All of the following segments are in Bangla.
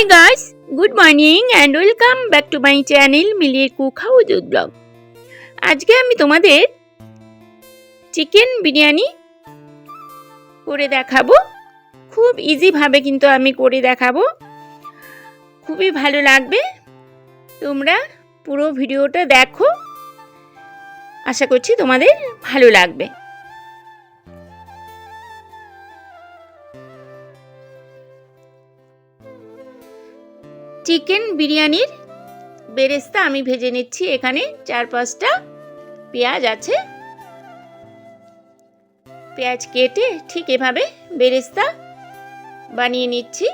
Hi guys good morning and welcome back to my channel মিলিয়ে কুক হাউস ব্লগ আজকে আমি তোমাদের চিকেন বিরিয়ানি করে দেখাবো। খুব ইজিভাবে কিন্তু আমি করে দেখাবো। খুবই ভালো লাগবে। তোমরা পুরো ভিডিওটা দেখো। আশা করছি তোমাদের ভালো লাগবে। চিকেন বিরিয়ানির বেরেস্তা আমি ভেজে নিচ্ছি। এখানে চার পাঁচটা পেঁয়াজ আছে। পেঁয়াজ কেটে ঠিক এভাবে বেরেস্তা বানিয়ে নিচ্ছি।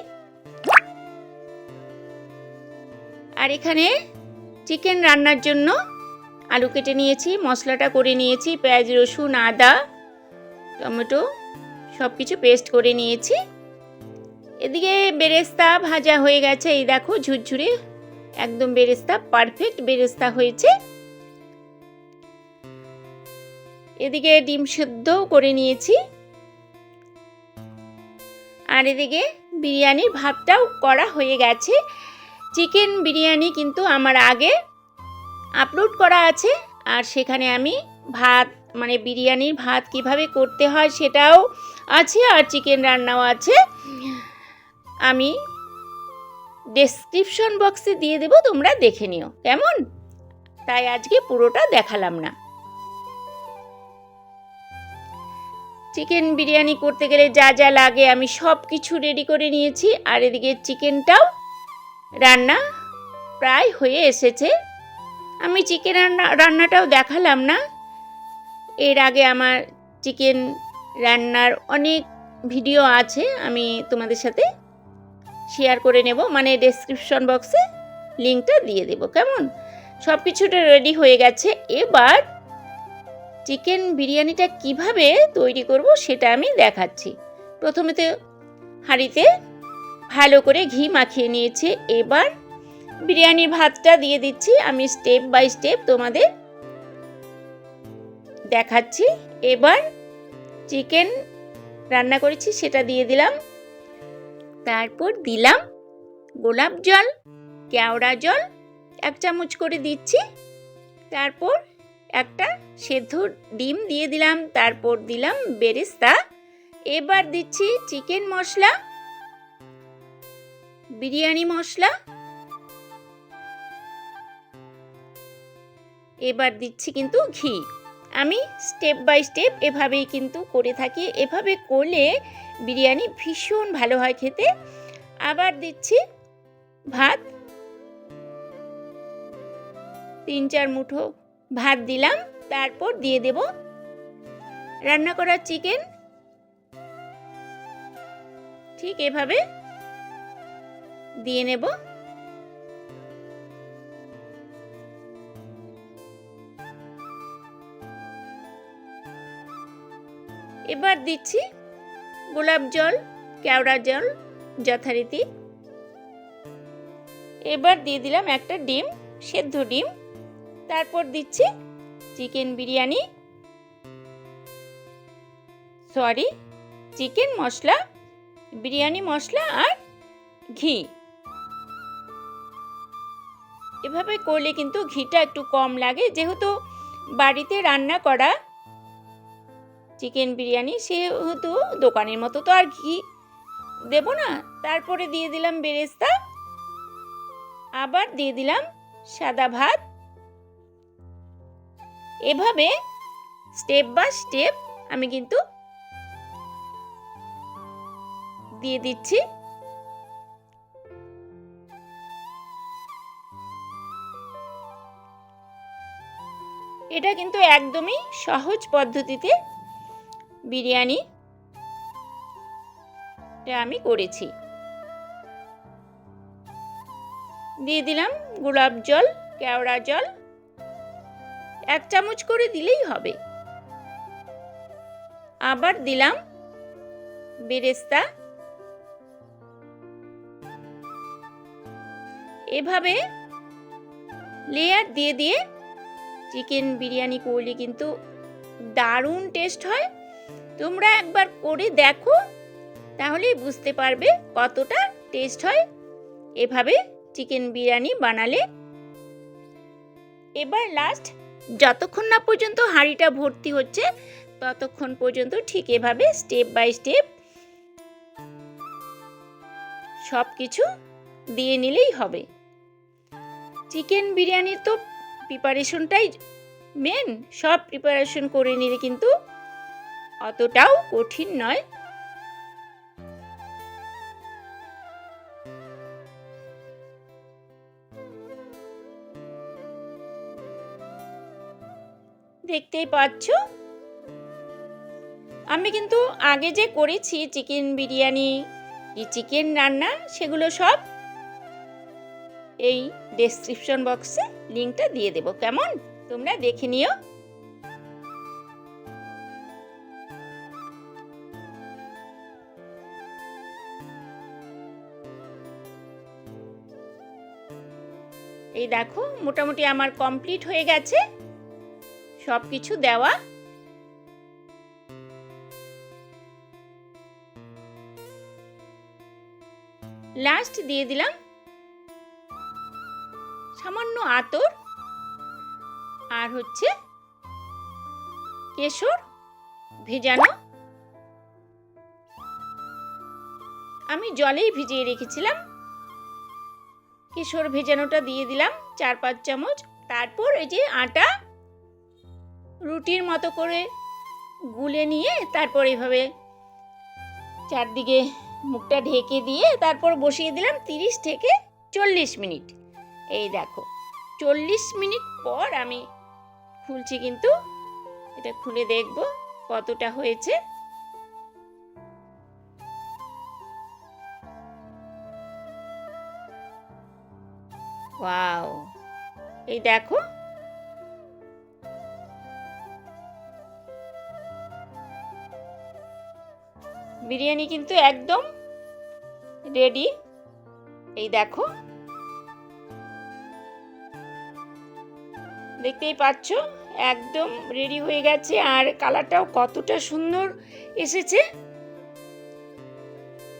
আর এখানে চিকেন রান্নার জন্য আলু কেটে নিয়েছি, মশলাটা করে নিয়েছি, পেঁয়াজ, রসুন, আদা, টমেটো সব কিছু পেস্ট করে নিয়েছি। এদিকে বেরেস্তা ভাজা হয়ে গেছে, এই দেখো ঝুরঝুরে। একদম বেরেস্তা পারফেক্ট বেরেস্তা হয়েছে। এদিকে ডিম সেদ্ধও করে নিয়েছি। আর এদিকে বিরিয়ানির ভাতটাও করা হয়ে গেছে। চিকেন বিরিয়ানি কিন্তু আমার আগে আপলোড করা আছে, আর সেখানে আমি ভাত মানে বিরিয়ানির ভাত কীভাবে করতে হয় সেটাও আছে, আর চিকেন রান্নাও আছে। আমি ডেসক্রিপশন বক্সে দিয়ে দেবো, তোমরা দেখে নিও। কেমন? তাই আজকে পুরোটা দেখালাম না। চিকেন বিরিয়ানি করতে গেলে যা যা লাগে আমি সব কিছু রেডি করে নিয়েছি, আর এদিকে চিকেনটাও রান্না প্রায় হয়ে এসেছে। আমি চিকেন রান্না, রান্নাটাও দেখালাম না। এর আগে আমার চিকেন রান্নার অনেক ভিডিও আছে, আমি তোমাদের সাথে শেয়ার করে নেব। মানে ডেসক্রিপশন বক্সে লিঙ্কটা দিয়ে দেব, কেমন? সব কিছুটা রেডি হয়ে গেছে। এবার চিকেন বিরিয়ানিটা কীভাবে তৈরি করব সেটা আমি দেখাচ্ছি। প্রথমে তো হাঁড়িতে ভালো করে ঘি মাখিয়ে নিয়েছি। এবার বিরিয়ানির ভাতটা দিয়ে দিচ্ছি। আমি স্টেপ বাই স্টেপ তোমাদের দেখাচ্ছি। এবার চিকেন রান্না করেছি, সেটা দিয়ে দিলাম। তারপর দিলাম গোলাপ জল, কেওড়া জল, এক চামচ করে দিচ্ছি। তারপর একটা সেদ্ধ ডিম দিয়ে দিলাম, তারপর দিলাম বেরেস্তা। এবার দিচ্ছি চিকেন মশলা, বিরিয়ানি মশলা। এবার দিচ্ছি কিন্তু ঘি। আমি স্টেপ বাই স্টেপ এভাবেই কিন্তু করে থাকি। এভাবে করলে বিরিয়ানি ভীষণ ভালো হয় খেতে। আবার দিচ্ছি ভাত। তিন চার মুঠো ভাত দিলাম, তারপর দিয়ে দেব রান্না করা চিকেন ঠিক এভাবে দিয়ে নেব। এবার দিচ্ছি গোলাপ জল, কেওড়া জল, যথারীতি। এবার দিয়ে দিলাম একটা ডিম, সেদ্ধ ডিম। তারপর দিচ্ছি chicken biryani. Sorry, chicken masala, biryani masala আর ঘি। এভাবে করলে কিন্তু ঘিটা একটু কম লাগে। যেহেতু বাড়িতে রান্না করা চিকেন বিরিয়ানি, সেহেতু দোকানের মতো তো আর ঘি। দেব না? তারপরে দিয়ে দিলাম বেরেস্তা। আবার দিয়ে দিলাম সাদা ভাত। এভাবে স্টেপ বাই স্টেপ আমি কিন্তু দিয়ে দিচ্ছি। এটা কিন্তু একদমই সহজ পদ্ধতিতে বিরিয়ানি আমি করেছি। দিয়ে দিলাম গোলাপ জল, কেওড়া জল। এক চামচ করে দিলেই হবে। আবার দিলাম বেরেস্তা। এভাবে লেয়ার দিয়ে দিয়ে চিকেন বিরিয়ানি করলে কিন্তু দারুণ টেস্ট হয়। তোমরা একবার করে দেখো। তাহলেই বুঝতে পারবে কতটা টেস্ট হয়। এভাবে চিকেন বিরিয়ানি বানালে। এবার লাস্ট যতক্ষণ না পর্যন্ত হাঁড়িটা ভর্তি হচ্ছে, ততক্ষণ পর্যন্ত ঠিক এভাবে স্টেপ বাই স্টেপ সব কিছু দিয়ে নিলেই হবে। চিকেন বিরিয়ানির তো প্রিপারেশনটাই মেন সব প্রিপারেশন করে নিলে কিন্তু অতটাও কঠিন নয়। দেখতেই পাচ্ছ? আমি কিন্তু আগে যে করেছি চিকেন বিরিয়ানি কি চিকেন রান্না, সেগুলো সব এই ডেসক্রিপশন বক্সে লিঙ্কটা দিয়ে দেবো। কেমন? তোমরা দেখে নিও। এই দেখো, মোটামুটি আমার কমপ্লিট হয়ে গেছে। সব কিছু দেওয়া। লাস্ট দিয়ে দিলাম। সামান্য আতর। আর হচ্ছে কেশর ভেজানো। আমি জলেই ভিজিয়ে রেখেছিলাম। কেশর ভেজানোটা দিয়ে দিলাম চার পাঁচ চামচ। তারপর এই যে আটা রুটির মতো করে গুলে নিয়ে তারপর এইভাবে চারদিকে মুখটা ঢেকে দিয়ে তারপর বসিয়ে দিলাম তিরিশ থেকে চল্লিশ মিনিট। এই দেখো, চল্লিশ মিনিট পর আমি খুলছি কিন্তু, এটা খুলে দেখব কতটা হয়েছে। ওয়াও। এই দেখো। বিরিয়ানি কিন্তু একদম রেডি এই দেখো। দেখতেই পাচ্ছ, একদম রেডি হয়ে গেছে, আর কালারটাও কতটা সুন্দর এসেছে।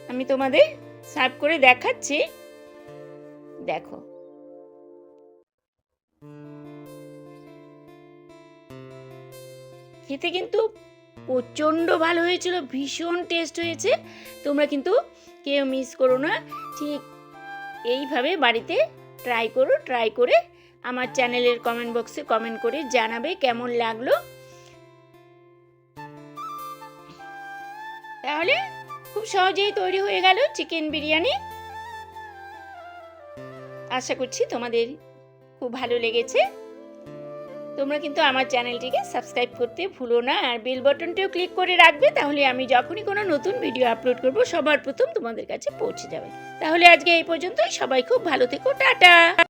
আমি তোমাদের সার্ভ করে দেখাচ্ছি। দেখো। খেতে কিন্তু প্রচণ্ড ভালো হয়েছিল, ভীষণ টেস্ট হয়েছে। তোমরা কিন্তু কেউ মিস করো না। ঠিক এইভাবে বাড়িতে ট্রাই করো ট্রাই করে আমার চ্যানেলের কমেন্ট বক্সে কমেন্ট করে জানাবে কেমন লাগল। তাহলে খুব সহজেই তৈরি হয়ে গেল চিকেন বিরিয়ানি। আশা করছি তোমাদের খুব ভালো লেগেছে। তোমরা কিন্তু আমার চ্যানেলটিকে সাবস্ক্রাইব করতে ভুলো না, আর বেল বাটনটিও ক্লিক করে রাখবে, তাহলে আমি যখনই কোনো নতুন ভিডিও আপলোড করব, সবার প্রথম তোমাদের কাছে পৌঁছে যাবে। তাহলে আজকে এই পর্যন্তই, সবাই খুব ভালো থেকো, টাটা!